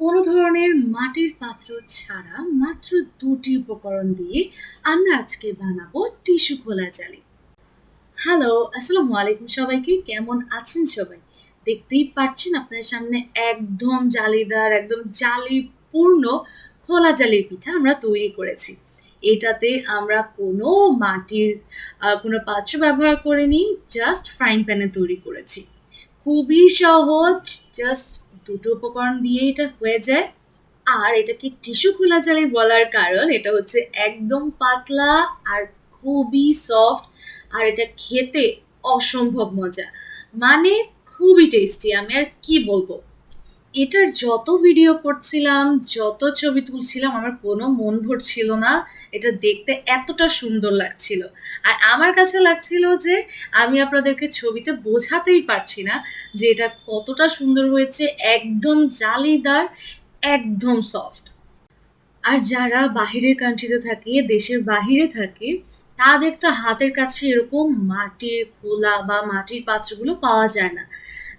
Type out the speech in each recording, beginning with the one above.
কোনো ধরনের মাটির পাত্র ছাড়া মাত্র দুটি উপকরণ দিয়ে আমরা আজকে বানাবো টিস্যু খোলা জালি। হ্যালো, আসসালামু আলাইকুম সবাইকে। কেমন আছেন সবাই? দেখতেই পাচ্ছেন আপনার সামনে একদম জালিদার, একদম জালিপূর্ণ খোলা জালির পিঠা আমরা তৈরি করেছি। এটাতে আমরা কোনো মাটির কোনো পাত্র ব্যবহার করিনি, জাস্ট ফ্রাইং প্যানে তৈরি করেছি। খুবই সহজ, জাস্ট দুটো উপকরণ দিয়ে এটা হয়ে যায়। আর এটাকে টিস্যু খোলা জালে বলার কারণ? এটা হচ্ছে একদম পাতলা আর খুবই সফট। আর এটা খেতে অসম্ভব মজা। মানে খুবই টেস্টি। আমি আর কি বলব? এটার যত ভিডিও করছিলাম, যত ছবি তুলছিলাম, আমার কোনো মন ভরছিল না। এটা দেখতে এতটা সুন্দর লাগছিল। আর আমার কাছে লাগছিল যে, আমি আপনাদেরকে ছবিতে বোঝাতেই পারছি না যে এটা কতটা সুন্দর হয়েছে, একদম জালিদার, একদম সফট আর যারা বাহিরের কান্ট্রিতে থাকে, দেশের বাহিরে থাকে, তাদের তো হাতের কাছে এরকম মাটির খোলা বা মাটির পাত্রগুলো পাওয়া যায় না।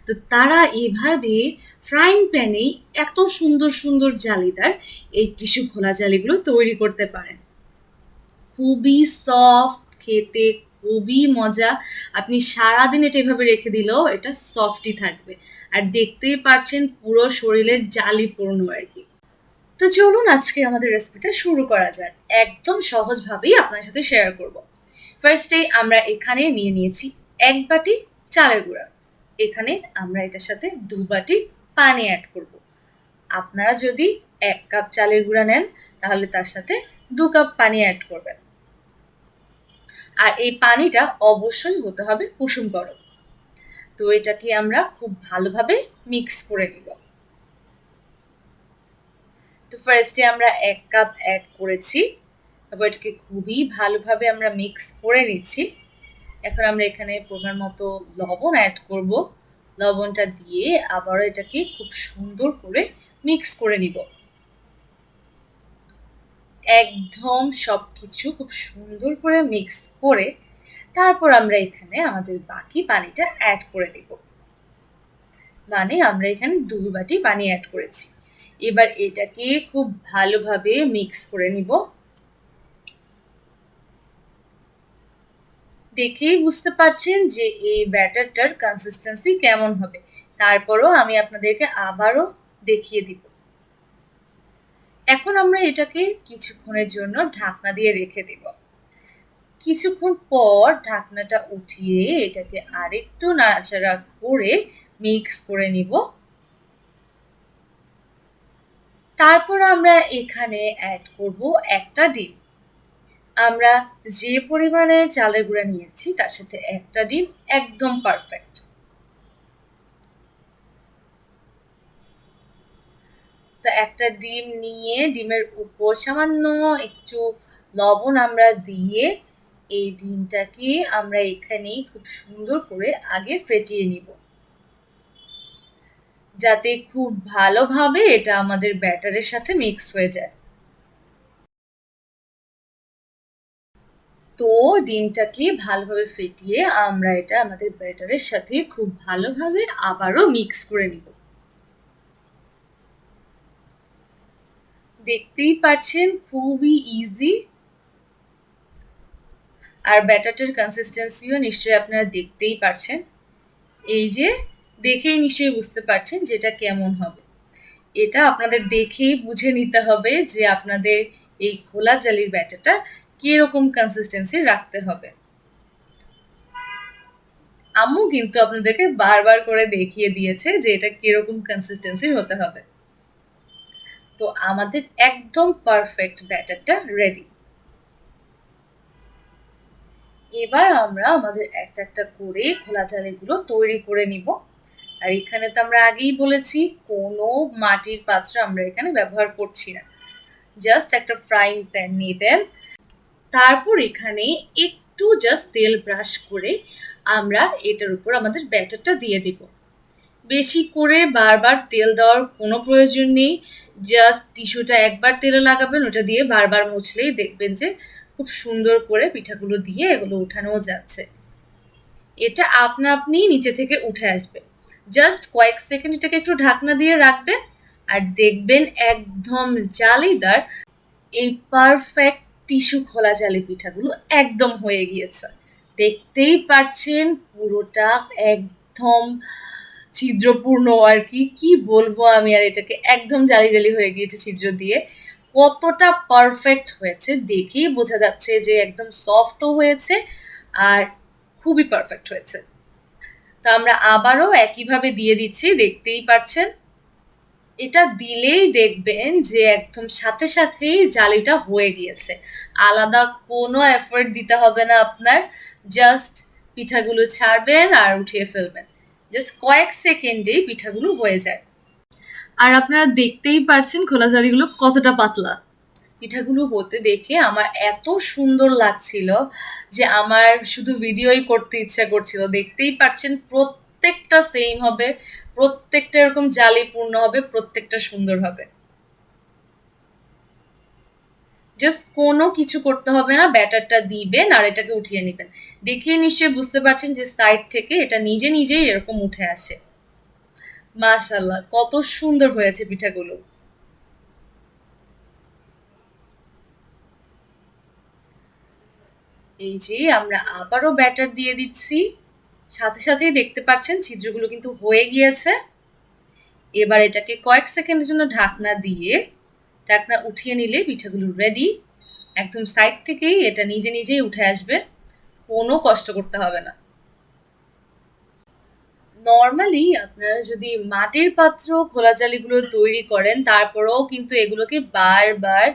তো তারা এভাবে ফ্রাইং প্যানেই এত সুন্দর সুন্দর জালিদার এই টিস্যু খোলা জালিগুলো তৈরি করতে পারেন। খুবই সফট খেতে খুবই মজা। আপনি সারাদিন এটা এভাবে রেখে দিলেও এটা সফটই থাকবে। আর দেখতেই পাচ্ছেন পুরো শরীরে জালি পূর্ণ আর কি। তো চলুন আজকে আমাদের রেসিপিটা শুরু করা যাক। একদম সহজভাবেই আপনার সাথে শেয়ার করব। ফার্স্টে আমরা এখানে নিয়ে নিয়েছি এক বাটি চালের গুঁড়া। এখানে আমরা এটার সাথে দু বাটি পানি অ্যাড করব। আপনারা যদি এক কাপ চালের গুঁড়া নেন, তাহলে তার সাথে দু কাপ পানি অ্যাড করবেন। আর এই পানিটা অবশ্যই হতে হবে কুসুম গরম। তো এটাকে আমরা খুব ভালোভাবে মিক্স করে নিব। তো ফার্স্টে আমরা এক কাপ অ্যাড করেছি। তারপর এটাকে খুবই ভালোভাবে আমরা মিক্স করে নিচ্ছি। এখন আমরা এখানে পরিমাণ মতো লবণ অ্যাড করব। লবণটা দিয়ে আবারও এটাকে খুব সুন্দর করে মিক্স করে নিব। একদম সব কিছু খুব সুন্দর করে মিক্স করে তারপর আমরা এখানে আমাদের বাকি পানিটা অ্যাড করে দিব। মানে আমরা এখানে দুই বাটি পানি অ্যাড করেছি। এবার এটাকে খুব ভালোভাবে মিক্স করে নিব। দেখেই বুঝতে পারছেন যে এই ব্যাটারটার কনসিস্টেন্সি কেমন হবে। তারপরও আমি আপনাদেরকে আবারও দেখিয়ে দিব। এখন আমরা এটাকে কিছুক্ষণের জন্য ঢাকনা দিয়ে রেখে দেব। কিছুক্ষণ পর ঢাকনাটা উঠিয়ে এটাকে আরেকটু নাড়াচাড়া করে মিক্স করে নিব। তারপর আমরা এখানে অ্যাড করব একটা ডিম। আমরা যে পরিমাণে চালের গুঁড়া নিয়েছি, তার সাথে একটা ডিম একদম পারফেক্ট তো একটা ডিম নিয়ে ডিমের উপর সামান্য একটু লবণ আমরা দিয়ে এই ডিমটাকে আমরা এখানেই খুব সুন্দর করে আগে ফেটিয়ে নিব। যাতে খুব ভালোভাবে এটা আমাদের ব্যাটারের সাথে মিক্স হয়ে যায়। তো ডিমটাকে ভালোভাবে ফেটিয়ে আমরা এটা আমাদের ব্যাটারের সাথে খুব ভালোভাবে আবারও মিক্স করে নিব। দেখতেই পাচ্ছেন খুবই ইজি আর ব্যাটারটার কনসিস্টেন্সিও নিশ্চয়ই আপনারা দেখতেই পারছেন। এই যে দেখেই নিশ্চয়ই বুঝতে পারছেন যেটা কেমন হবে। এটা আপনাদের দেখেই বুঝে নিতে হবে যে আপনাদের এই খোলা জালির ব্যাটারটা কীরকম কনসিস্টেন্সি রাখতে হবে? আম্মু কিন্তু আপনাদেরকে বারবার করে দেখিয়ে দিয়েছে যে এটা কীরকম কনসিস্টেন্সির হতে হবে। তো আমাদের একদম পারফেক্ট ব্যাটারটা রেডি এবার আমরা আমাদের একটা একটা করে খোলা জালিগুলো তৈরি করে নিব। আর এখানে তো আমরা আগেই বলেছি, কোনো মাটির পাত্র আমরা এখানে ব্যবহার করছি না। জাস্ট একটা ফ্রাইং প্যান নেবেন। তারপর এখানে একটু জাস্ট তেল ব্রাশ করে আমরা এটার উপর আমাদের ব্যাটারটা দিয়ে দিব। বেশি করে বারবার তেল দেওয়ার কোনো প্রয়োজন নেই জাস্ট টিস্যুটা একবার তেলে লাগাবেন, ওটা দিয়ে বারবার মুছলেই দেখবেন যে খুব সুন্দর করে পিঠাগুলো দিয়ে এগুলো উঠানো যাচ্ছে। এটা আপনা আপনি নিচে থেকে উঠে আসবে। জাস্ট কয়েক সেকেন্ড এটাকে একটু ঢাকনা দিয়ে রাখবেন আর দেখবেন একদম জালিদার এই পারফেক্ট টিস্যু খোলা জালি পিঠাগুলো একদম হয়ে গিয়েছে। দেখতেই পারছেন পুরোটা একদম ছিদ্রপূর্ণ আর কি। কি বলব আমি আর এটাকে? একদম জালি জালি হয়ে গিয়েছে ছিদ্র দিয়ে। কতটা পারফেক্ট হয়েছে দেখেই বোঝা যাচ্ছে যে একদম সফটও হয়েছে আর খুবই পারফেক্ট হয়েছে। তো আমরা আবারও একইভাবে দিয়ে দিচ্ছি, দেখতেই পাচ্ছেন। এটা দিলেই দেখবেন যে একদম সাথে সাথেই জালিটা হয়ে গিয়েছে। আলাদা কোনো এফোর্ট দিতে হবে না আপনার। জাস্ট পিঠাগুলো ছাড়বেন আর উঠিয়ে ফেলবেন। জাস্ট কয়েক সেকেন্ডেই পিঠাগুলো হয়ে যায়। আর আপনারা দেখতেই পারছেন খোলা জালিগুলো কতটা পাতলা। পিঠাগুলো হতে দেখে আমার এত সুন্দর লাগছিল যে আমার শুধু ভিডিওই করতে ইচ্ছা করছিল। দেখতেই পাচ্ছেন প্রত্যেকটা সেম হবে, প্রত্যেকটা এরকম জালিপূর্ণ হবে, প্রত্যেকটা সুন্দর হবে। জাস্ট কোনো কিছু করতে হবে না, ব্যাটারটা দিবেন আর এটাকে উঠিয়ে নেবেন। দেখে নিশ্চয়ই বুঝতে পারছেন যে সাইড থেকে এটা নিজে নিজেই এরকম উঠে আসে। মাশাল্লাহ কত সুন্দর হয়েছে পিঠাগুলো। এই যে আমরা আবারও ব্যাটার দিয়ে দিচ্ছি। সাথে সাথেই দেখতে পাচ্ছেন ছিদ্রগুলো কিন্তু হয়ে গিয়েছে। এবার এটাকে কয়েক সেকেন্ডের জন্য ঢাকনা দিয়ে ঢাকনা উঠিয়ে নিলে পিঠাগুলো রেডি একদম সাইড থেকেই এটা নিজে নিজেই উঠে আসবে, কোনো কষ্ট করতে হবে না। নর্মালি আপনারা যদি মাটির পাত্র খোলা জালিগুলো তৈরি করেন, তারপরেও কিন্তু এগুলোকে বারবার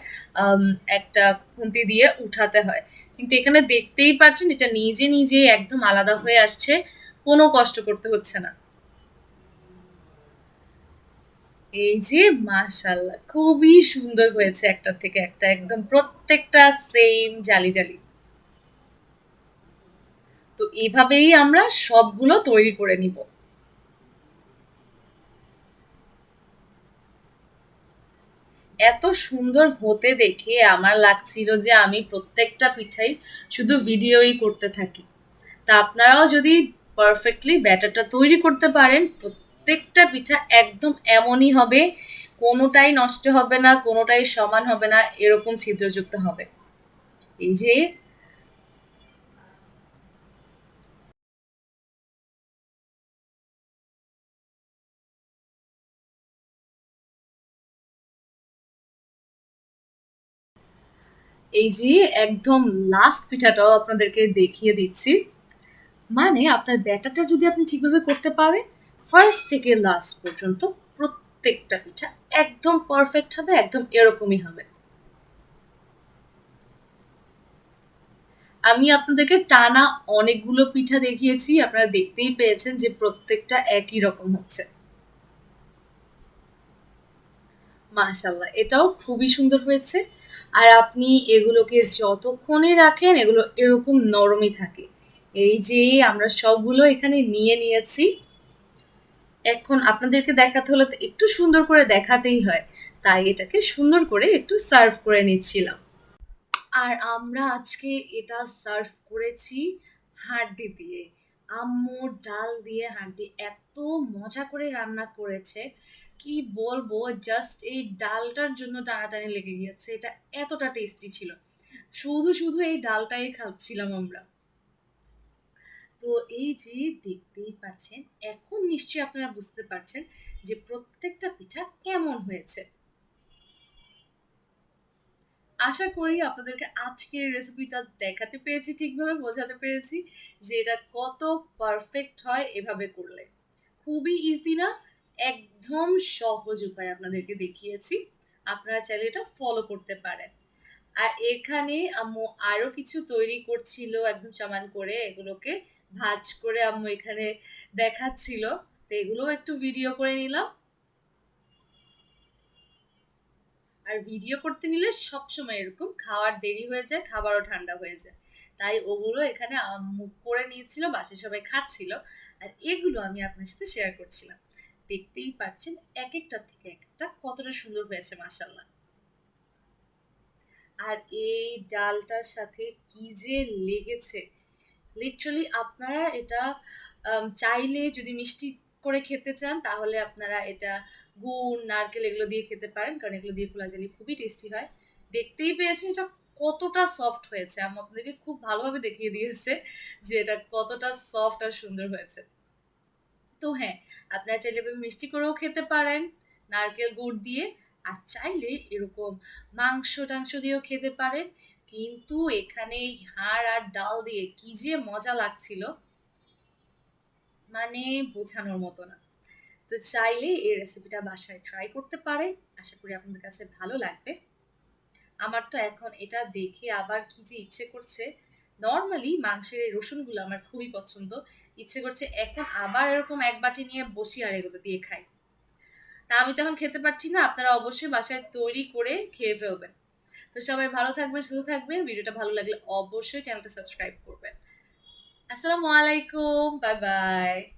একটা খুন্তি দিয়ে উঠাতে হয়। কিন্তু এখানে দেখতেই পাচ্ছেন, এটা নিজে নিজে একদম আলাদা হয়ে আসছে, কোনো কষ্ট করতে হচ্ছে না। এই যে মাশাল্লাহ খুবই সুন্দর হয়েছে একটা থেকে একটা, একদম প্রত্যেকটা সেম জালি জালি। তো এভাবেই আমরা সবগুলো তৈরি করে নিব। এত সুন্দর হতে দেখে আমার লাগছিল যে আমি প্রত্যেকটা পিঠাই শুধু ভিডিওই করতে থাকি। তা আপনারাও যদি পারফেক্টলি ব্যাটারটা তৈরি করতে পারেন, প্রত্যেকটা পিঠা একদম এমনই হবে, কোনোটাই নষ্ট হবে না, কোনোটাই সমান হবে না, এরকম ছিদ্রযুক্ত হবে। এই যে এই যে একদম লাস্ট পিঠাটাও আপনাদেরকে দেখিয়ে দিচ্ছি। মানে আপনার ব্যাটারটা যদি আপনি ঠিকভাবে করতে পারেন ফার্স্ট থেকে লাস্ট পর্যন্ত প্রত্যেকটা পিঠা একদম পারফেক্ট হবে, একদম এরকমই হবে। আমি আপনাদেরকে টানা অনেকগুলো পিঠা দেখিয়েছি, আপনারা দেখতেই পেয়েছেন যে প্রত্যেকটা একই রকম হচ্ছে। মাশাল্লাহ এটাও খুবই সুন্দর হয়েছে। আর আপনি এগুলোকে যতক্ষণে রাখেন, এগুলো এরকম নরমই থাকে। এই যে আমরা সবগুলো এখানে নিয়ে নিয়েছি। এখন আপনাদেরকে দেখাতে হলে তো একটু সুন্দর করে দেখাতেই হয়। তাই এটাকে সুন্দর করে একটু সার্ভ করে নিচ্ছিলাম। আর আমরা আজকে এটা সার্ভ করেছি হাড্ডি দিয়ে। আম্মুর ডাল দিয়ে হাড্ডি। এত মজা করে রান্না করেছে। কি বলব? জাস্ট এই ডালটার জন্য টানাটানি লেগে গিয়েছে। এটা এতটা টেস্টি ছিল। শুধু শুধু এই ডালটাই খাচ্ছিলাম আমরা। তো এই যে দেখতেই পাচ্ছেন, এখন নিশ্চয়ই আপনারা বুঝতে পারছেন যে প্রত্যেকটা পিঠা কেমন হয়েছে। আশা করি আপনাদেরকে আজকের রেসিপিটা দেখাতে পেরেছি, ঠিকভাবে বোঝাতে পেরেছি যে এটা কত পারফেক্ট হয় এভাবে করলে। খুবই ইজি না একদম সহজ উপায় আপনাদেরকে দেখিয়েছি। আপনারা চাইলে এটা ফলো করতে পারেন। আর এখানে আম্মু আরও কিছু তৈরি করছিল, একদম সমান করে এগুলোকে ভাজ করে আম্মু এখানে দেখাচ্ছিল। তো এগুলোও একটু ভিডিও করে নিলাম। আর ভিডিও করতে নিলে সবসময় এরকম খাওয়ার দেরি হয়ে যায়, খাবারও ঠান্ডা হয়ে যায়। তাই ওগুলো এখানে করে নিয়েছিল বাসে সবাই খাচ্ছিল। আর এগুলো আমি আপনার সাথে শেয়ার করছিলাম। দেখতেই পাচ্ছেন এক একটা থেকে একটা কতটা সুন্দর হয়েছে মাসাল্লাহ আর এই ডালটার সাথে কি যে লেগেছে। লিটারালি আপনারা এটা চাইলে যদি মিষ্টি করে খেতে চান, তাহলে আপনারা এটা গুড়, নারকেল এগুলো দিয়ে খেতে পারেন, কারণ এগুলো দিয়ে খোলা জালি খুবই টেস্টি হয়। দেখতেই পেয়েছেন এটা কতটা সফট হয়েছে। আমি আপনাদেরকে খুব ভালোভাবে দেখিয়ে দিয়েছে যে এটা কতটা সফট আর সুন্দর হয়েছে। তো হ্যাঁ আপনারা চাইলে মিষ্টি করেও খেতে পারেন, নারকেল গুড় দিয়ে। আর চাইলে এরকম মাংস টাংস দিয়েও খেতে পারেন। কিন্তু এখানে এই হাড় আর ডাল দিয়ে কি যে মজা লাগছিল মানে বোঝানোর মতো না। তো চাইলে এই রেসিপিটা বাসায় ট্রাই করতে পারেন। আশা করি আপনাদের কাছে ভালো লাগবে। আমার তো এখন এটা দেখে আবার কি যে ইচ্ছে করছে নর্মালি মাংসের এই রসুনগুলো আমার খুবই পছন্দ। ইচ্ছে করছে এখন আবার এরকম এক বাটি নিয়ে বসি আর এগুলো দিয়ে খাই। তা আমি তখন খেতে পারছি না, আপনারা অবশ্যই বাসায় তৈরি করে খেয়ে ফেলবেন। তো সবাই ভালো থাকবেন, সুস্থ থাকবেন। ভিডিওটা ভালো লাগলে অবশ্যই চ্যানেলটা সাবস্ক্রাইব করবেন। আসসালামু আলাইকুম, বাই বাই।